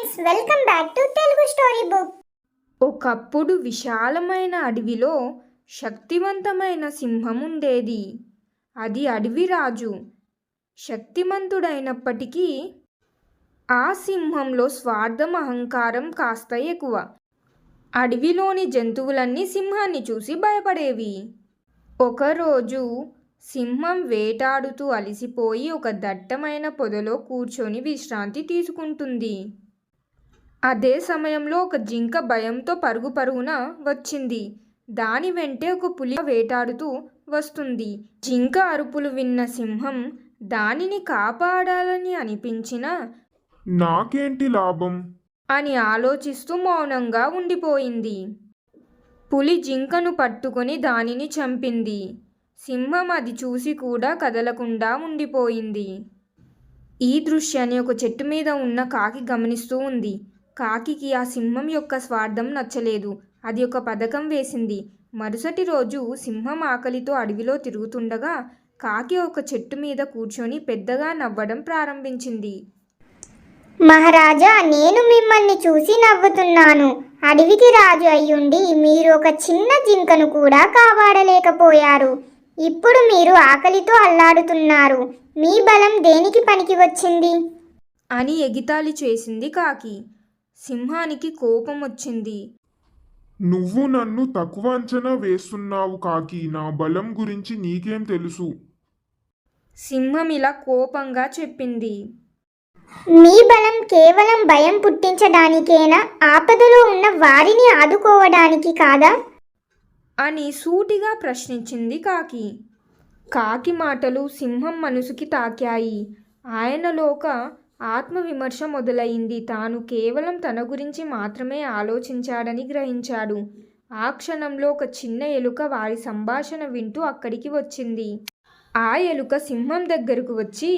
Friends welcome back to Telugu story book. ఒకప్పుడు విశాలమైన అడవిలో శక్తివంతమైన సింహం ఉండేది. అది అడవి రాజు. శక్తిమంతుడైనప్పటికీ ఆ సింహంలో స్వార్థం అహంకారం కాస్త ఎక్కువ. అడవిలోని జంతువులన్నీ సింహాన్ని చూసి భయపడేవి. ఒకరోజు సింహం వేటాడుతూ అలసిపోయి ఒక దట్టమైన పొదలో కూర్చొని విశ్రాంతి తీసుకుంటుంది. అదే సమయంలో ఒక జింక భయంతో పరుగు పరుగున వచ్చింది. దాని వెంటే ఒక పులి వేటాడుతూ వస్తుంది. జింక అరుపులు విన్న సింహం దానిని కాపాడాలని అనిపించినా నాకేంటి లాభం? అని ఆలోచిస్తూ మౌనంగా ఉండిపోయింది. పులి జింకను పట్టుకొని దానిని చంపింది. సింహం అది చూసి కూడా కదలకుండా ఉండిపోయింది. ఈ దృశ్యాన్ని ఒక చెట్టు మీద ఉన్న కాకి గమనిస్తూ ఉంది. కాకికి ఆ సింహం యొక్క స్వార్థం నచ్చలేదు. అది ఒక పథకం వేసింది. మరుసటి రోజు సింహం ఆకలితో అడవిలో తిరుగుతుండగా కాకి ఒక చెట్టు మీద కూర్చొని పెద్దగా నవ్వడం ప్రారంభించింది. మహారాజా నేను మిమ్మల్ని చూసి నవ్వుతున్నాను. అడవికి రాజు అయ్యుండి మీరు ఒక చిన్న జింకను కూడా కాపాడలేకపోయారు. ఇప్పుడు మీరు ఆకలితో అల్లాడుతున్నారు. మీ బలం దేనికి పనికి వచ్చింది? అని ఎగితాళి చేసింది కాకి. సింహానికి కోపం వచ్చింది నువ్వు నన్ను తక్కువ అంచనా వేస్తున్నావు కాకి నా బలం గురించి నీకేం తెలుసు? సింహం ఇలా కోపంగా చెప్పింది. మీ బలం కేవలం భయం పుట్టించడానికేనా? ఆపదలో ఉన్న వారిని ఆదుకోవడానికి కాదా? అని సూటిగా ప్రశ్నించింది కాకి. కాకి మాటలు సింహం మనసుకి తాకాయి. ఆయనలో ఒక ఆత్మవిమర్శ మొదలైంది. తాను కేవలం తన గురించి మాత్రమే ఆలోచించాడని గ్రహించాడు. ఆ క్షణంలో ఒక చిన్న ఎలుక వారి సంభాషణ వింటూ అక్కడికి వచ్చింది. ఆ ఎలుక సింహం దగ్గరకు వచ్చి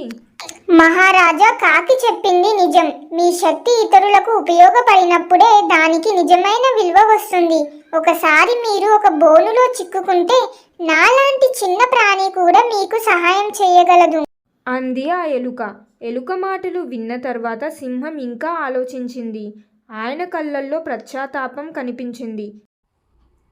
మహారాజా కాకి చెప్పింది నిజం. మీ శక్తి ఇతరులకు ఉపయోగపడినప్పుడే దానికి నిజమైన విలువ వస్తుంది. ఒకసారి మీరు ఒక బోనులో చిక్కుకుంటే నాలాంటి చిన్న ప్రాణి కూడా మీకు సహాయం చేయగలదు. అంది ఆ ఎలుక. ఎలుక మాటలు విన్న తర్వాత సింహం ఇంకా ఆలోచించింది. ఆయన కళ్ళల్లో పశ్చాత్తాపం కనిపించింది.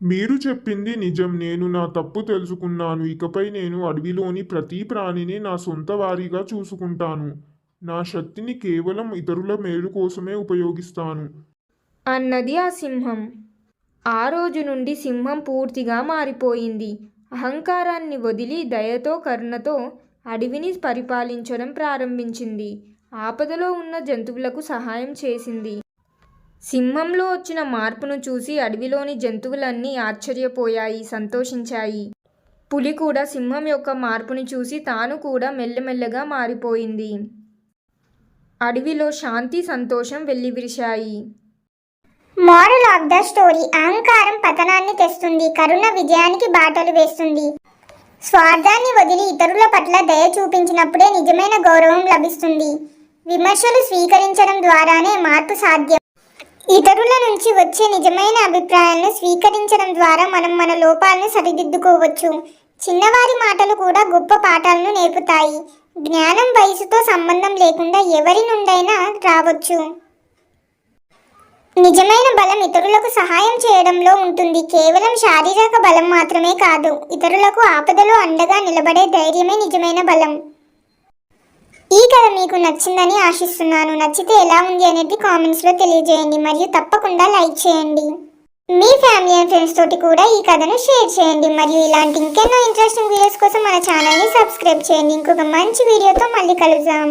మీరు చెప్పింది నిజం. నేను నా తప్పు తెలుసుకున్నాను. ఇకపై నేను అడవిలోని ప్రతి ప్రాణిని నా సొంత వారిగా చూసుకుంటాను. నా శక్తిని కేవలం ఇతరుల మేలు కోసమే ఉపయోగిస్తాను. అన్నది ఆ సింహం. ఆ రోజు నుండి సింహం పూర్తిగా మారిపోయింది. అహంకారాన్ని వదిలి దయతో కరుణతో అడవిని పరిపాలించడం ప్రారంభించింది. ఆపదలో ఉన్న జంతువులకు సహాయం చేసింది. సింహంలో వచ్చిన మార్పును చూసి అడవిలోని జంతువులన్నీ ఆశ్చర్యపోయాయి సంతోషించాయి. పులి కూడా సింహం యొక్క మార్పుని చూసి తాను కూడా మెల్లమెల్లగా మారిపోయింది. అడవిలో శాంతి సంతోషం వెల్లివిరిశాయి. మోరల్ ఆఫ్ ద స్టోరీ అహంకారం పతనాన్ని తెస్తుంది కరుణ విజయానికి బాటలు వేస్తుంది. స్వార్థాన్ని వదిలి ఇతరుల పట్ల దయ చూపించినప్పుడే నిజమైన గౌరవం లభిస్తుంది. విమర్శలు స్వీకరించడం ద్వారానే మార్పు సాధ్యం. ఇతరుల నుంచి వచ్చే నిజమైన అభిప్రాయాలను స్వీకరించడం ద్వారా మనం మన లోపాలను సరిదిద్దుకోవచ్చు. చిన్నవారి మాటలు కూడా గొప్ప పాఠాలను నేర్పుతాయి. జ్ఞానం వయసుతో సంబంధం లేకుండా ఎవరి నుండైనా రావచ్చు. నిజమైన బలం ఇతరులకు సహాయం చేయడంలో ఉంటుంది. కేవలం శారీరక బలం మాత్రమే కాదు ఇతరులకు ఆపదలో అండగా నిలబడే ధైర్యమే నిజమైన బలం. ఈ కథ మీకు నచ్చిందని ఆశిస్తున్నాను. నచ్చితే ఎలా ఉంది అనేది కామెంట్స్లో తెలియజేయండి. మరియు తప్పకుండా లైక్ చేయండి. మీ ఫ్యామిలీ అండ్ ఫ్రెండ్స్ తోటి కూడా ఈ కథను షేర్ చేయండి. మరియు ఇలాంటి ఇంకెన్నో ఇంట్రెస్టింగ్ వీడియోస్ కోసం మన ఛానల్ని సబ్స్క్రైబ్ చేయండి. ఇంకొక మంచి వీడియోతో మళ్ళీ కలుద్దాం.